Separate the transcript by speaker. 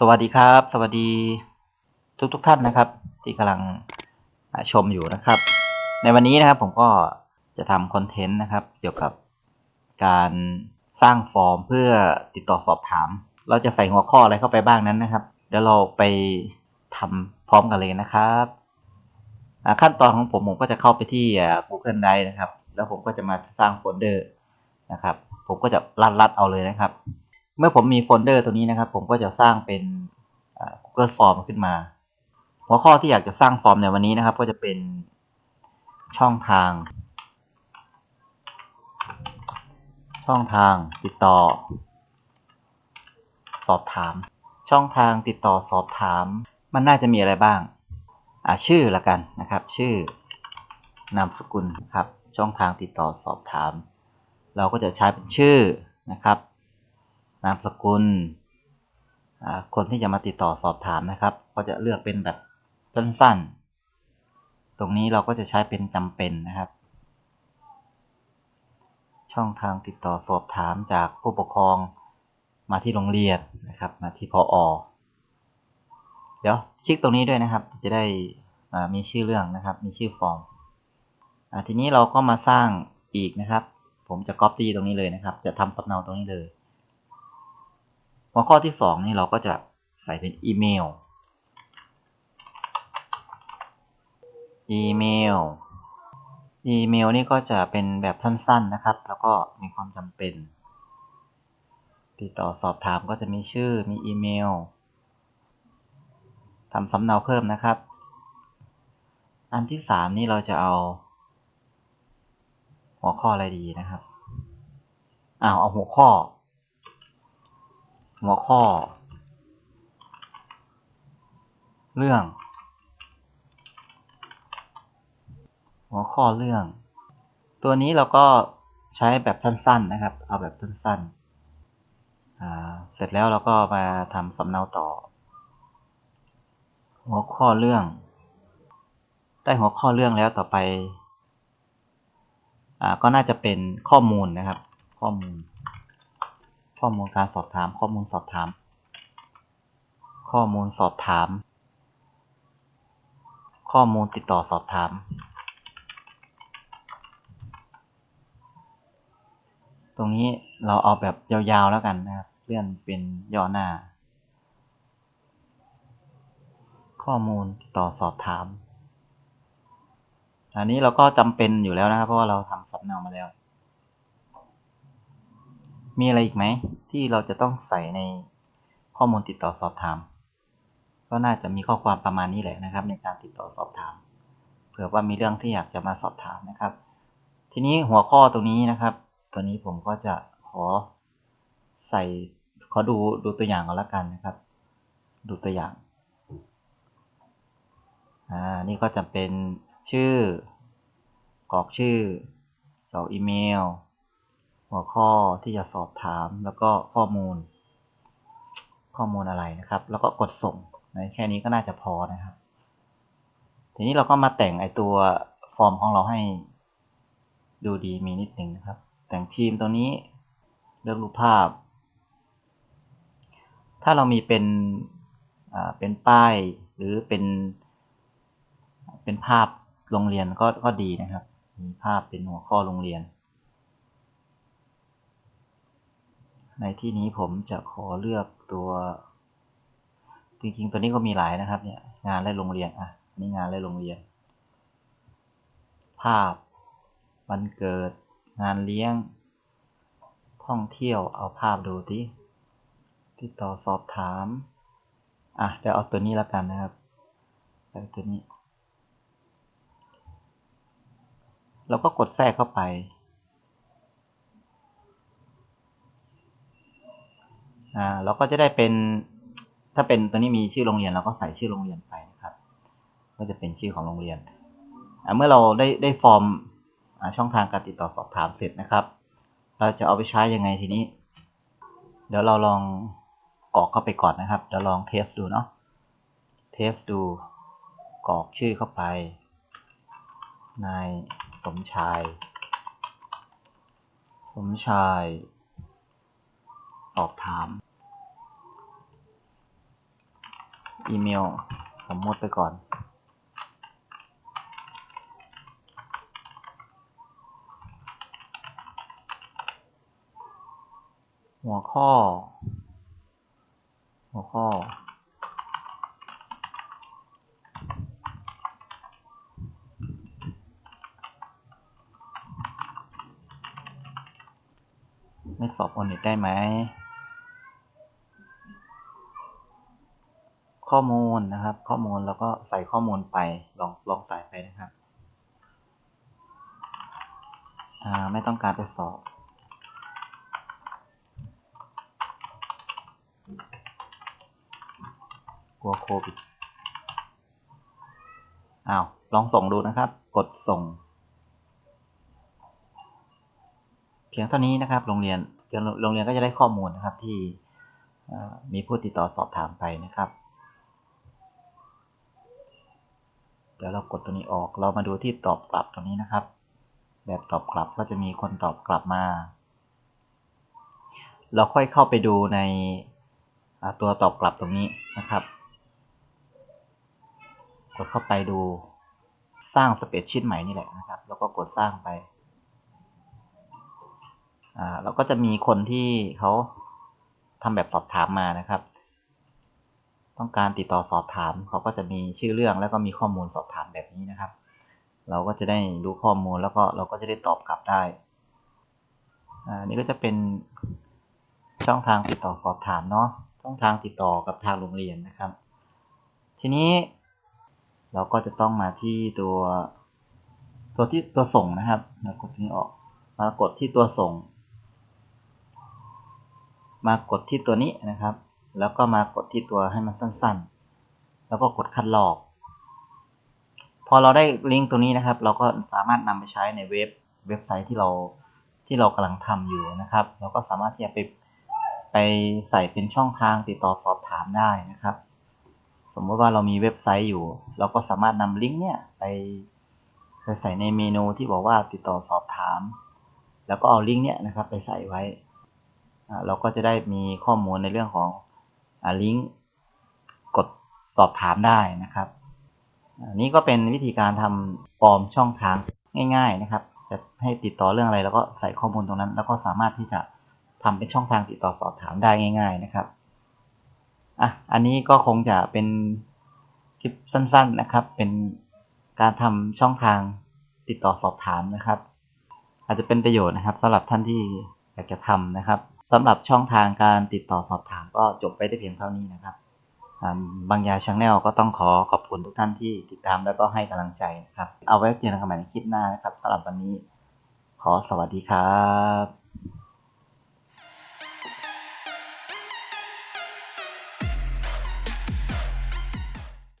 Speaker 1: สวัสดีครับ สวัสดีทุกทุกๆท่านนะครับ ที่กำลังชมอยู่นะครับ ในวันนี้นะครับผมก็จะทำคอนเทนต์นะครับ เกี่ยวกับการสร้างฟอร์มเพื่อติดต่อสอบถาม เราจะใส่หัวข้ออะไรเข้าไปบ้างนั้นนะครับเดี๋ยวเราไปทำพร้อมกันเลยนะครับขั้นตอนของผมผมก็จะเข้าไปที่ Google Drive นะครับ แล้วผมก็จะมาสร้างโฟลเดอร์นะครับ ผมก็จะรัดๆเอาเลยนะครับ เมื่อผมมีโฟลเดอร์ตัวนี้นะครับ ผมก็จะสร้างเป็น Google Form ขึ้นมา หัวข้อที่อยากจะสร้างฟอร์มในวันนี้นะครับ ก็จะเป็นช่องทาง ช่องทางติดต่อ สอบถาม ช่องทางติดต่อสอบถาม มันน่าจะมีอะไรบ้างอ่าชื่อละกันนะครับ ชื่อนามสกุลครับ ช่องทางติดต่อสอบถาม เราก็จะใช้เป็นชื่อนะครับ นามสกุล คนที่จะมาติดต่อสอบถามนะครับ ก็จะเลือกเป็นแบบสั้นๆ ตรงนี้เราก็จะใช้เป็นจำเป็นนะครับ ช่องทางติดต่อสอบถามจากผู้ปกครองมาที่โรงเรียนนะครับ มาที่พออเดี๋ยวคลิกตรงนี้ด้วยนะครับ จะได้มีชื่อเรื่องนะครับ มีชื่อฟอร์มทีนี้เราก็มาสร้างอีกนะครับ ผมจะ copy ตรงนี้เลยนะครับ จะทำสำเนาตรงนี้เลย หัวข้อที่สองนี่เราก็จะใส่เป็นอีเมล อีเมล อีเมลนี่ก็จะเป็นแบบสั้นๆนะครับ แล้วก็มีความจำเป็น ติดต่อสอบถามก็จะมีชื่อ มีอีเมลทำสำเนาเพิ่มนะครับ อันที่สามนี่เราจะเอา หัวข้ออะไรดีนะครับอ้าวเอาหัวข้อ หัวข้อ เรื่อง หัวข้อเรื่อง ตัวนี้เราก็ใช้แบบสั้น ๆนะครับ เอาแบบสั้นๆเสร็จแล้วเราก็มาทำสำเนาต่อ หัวข้อเรื่อง ได้หัวข้อเรื่องแล้วต่อไปอก็น่าจะเป็นข้อมูลนะครับ ข้อมูล ข้อมูลการสอบถาม ข้อมูลสอบถาม ข้อมูลสอบถาม ข้อมูลติดต่อสอบถาม ตรงนี้เราเอาแบบยาวๆแล้วกันนะครับ เลื่อนเป็นย่อหน้า ข้อมูลติดต่อสอบถาม อันนี้เราก็จำเป็นอยู่แล้วนะครับ เพราะว่าเราทำสำเนามาแล้ว มีอะไรอีกไหมที่เราจะต้องใส่ในข้อมูลติดต่อสอบถาม ก็น่าจะมีข้อความประมาณนี้แหละนะครับ ในการติดต่อสอบถาม เผื่อว่ามีเรื่องที่อยากจะมาสอบถามนะครับ ทีนี้หัวข้อตรงนี้นะครับ ตัวนี้ผมก็จะขอใส่ขอดูดูตัวอย่างก่อนละกันนะครับ ดูตัวอย่างอ่านี่ก็จะเป็นชื่อกรอกชื่อกรอกอีเมล หัวข้อที่จะสอบถามแล้วก็ข้อมูล ข้อมูลอะไรนะครับ แล้วก็กดส่งในแค่นี้ก็น่าจะพอนะครับ ทีนี้เราก็มาแต่งไอตัวฟอร์มของเราให้ดูดีมีนิดหนึ่งนะครับ แต่งทีมตัวนี้เลือกรูปภาพ ถ้าเรามีเป็นเป็นป้ายหรือเป็น เป็นภาพโรงเรียนก็ก็ดีนะครับ มีภาพเป็นหัวข้อโรงเรียน ในที่นี้ผมจะขอเลือกตัวจริงๆตัวนี้ก็มีหลายนะครับเนี่ยงานและโรงเรียนอะนี่งานและโรงเรียน ภาพวันเกิด งานเลี้ยง ท่องเที่ยวเอาภาพดูที่ติดต่อสอบถามอะเดี๋ยวเอาตัวนี้แล้วกันนะครับเอาตัวนี้ เราก็กดแทรกเข้าไป อ่าเราก็จะได้เป็น ถ้าเป็นตัวนี้มีชื่อโรงเรียนเราก็ใส่ชื่อโรงเรียนไปนะครับ ก็จะเป็นชื่อของโรงเรียนอ่าเมื่อเราได้ได้ฟอร์มอ่าช่องทางการติดต่อสอบถามเสร็จนะครับ เราจะเอาไปใช้ยังไงทีนี้ เดี๋ยวเราลองกรอกเข้าไปก่อนนะครับเดี๋ยวลองเทสดูเนาะเทสดูกรอกชื่อเข้าไปนายสมชาย สมชาย สอบถาม อีเมล สมมติไปก่อน หัวข้อ หัวข้อ ไม่สอบออนเน็ตได้ไหม ข้อมูลนะครับ ข้อมูลแล้วก็ใส่ข้อมูลไปลองลองใส่ไปนะครับไม่ต้องการไปสอบกลัวโควิดอ้าวลองส่งดูนะครับ กดส่ง เพียงเท่านี้นะครับ โรงเรียนโรงเรียนก็จะได้ข้อมูลนะครับที่มีผู้ติดต่อสอบถามไปนะครับ เดี๋ยวเรากดตัวนี้ออก เรามาดูที่ตอบกลับตรงนี้นะครับ แบบตอบกลับก็จะมีคนตอบกลับมา เราค่อยเข้าไปดูในตัวตอบกลับตรงนี้นะครับ กดเข้าไปดูสร้างสเปซชีตใหม่นี่แหละนะครับ แล้วก็กดสร้างไปเราก็จะมีคนที่เขาทำแบบสอบถามมานะครับ ต้องการติดต่อสอบถาม เขาก็จะมีชื่อเรื่องแล้วก็มีข้อมูลสอบถามแบบนี้นะครับ เราก็จะได้รู้ข้อมูลแล้วก็เราก็จะได้ตอบกลับได้อ่านี่ก็จะเป็นช่องทางติดต่อสอบถามเนาะช่องทางติดต่อกับทางโรงเรียนนะครับ ทีนี้เราก็จะต้องมาที่ตัวตัวที่ตัวส่งนะครับเรากดที่นี้ออก มากดที่ตัวส่ง มากดที่ตัวนี้นะครับ แล้วก็มากดที่ตัวให้มันสั้นๆ แล้วก็กดคัดลอก พอเราได้ลิงก์ตัวนี้นะครับ เราก็สามารถนำไปใช้ในเว็บเว็บไซต์ที่เราที่เรากำลังทำอยู่นะครับ เราก็สามารถที่จะไปไปใส่เป็นช่องทางติดต่อสอบถามได้นะครับ สมมติว่าเรามีเว็บไซต์อยู่ เราก็สามารถนำลิงก์เนี่ยไปไปใส่ในเมนูที่บอกว่าติดต่อสอบถาม แล้วก็เอาลิงก์เนี่ยนะครับไปใส่ไว้ เราก็จะได้มีข้อมูลในเรื่องของ ลิงก์กดสอบถามได้นะครับอันนี้ก็เป็นวิธีการทำฟอร์มช่องทางง่าย ๆนะครับ จะให้ติดต่อเรื่องอะไรเราก็ใส่ข้อมูลตรงนั้น แล้วก็สามารถที่จะทำเป็นช่องทางติดต่อสอบถามได้ง่าย ๆนะครับอะอันนี้ก็คงจะเป็นคลิปสั้นๆนะครับ เป็นการทำช่องทางติดต่อสอบถามนะครับ อาจจะเป็นประโยชน์นะครับสำหรับท่านที่อยากจะทำนะครับ สำหรับช่องทางการติดต่อสอบถามก็จบไปได้เพียงเท่านี้นะครับบางยาชาแนลก็ต้องขอขอบคุณทุกท่านที่ติดตามแล้วก็ให้กำลังใจนะครับ เอาไว้เจอกันใหม่ในคลิปหน้านะครับสำหรับวันนี้ ขอสวัสดีครับ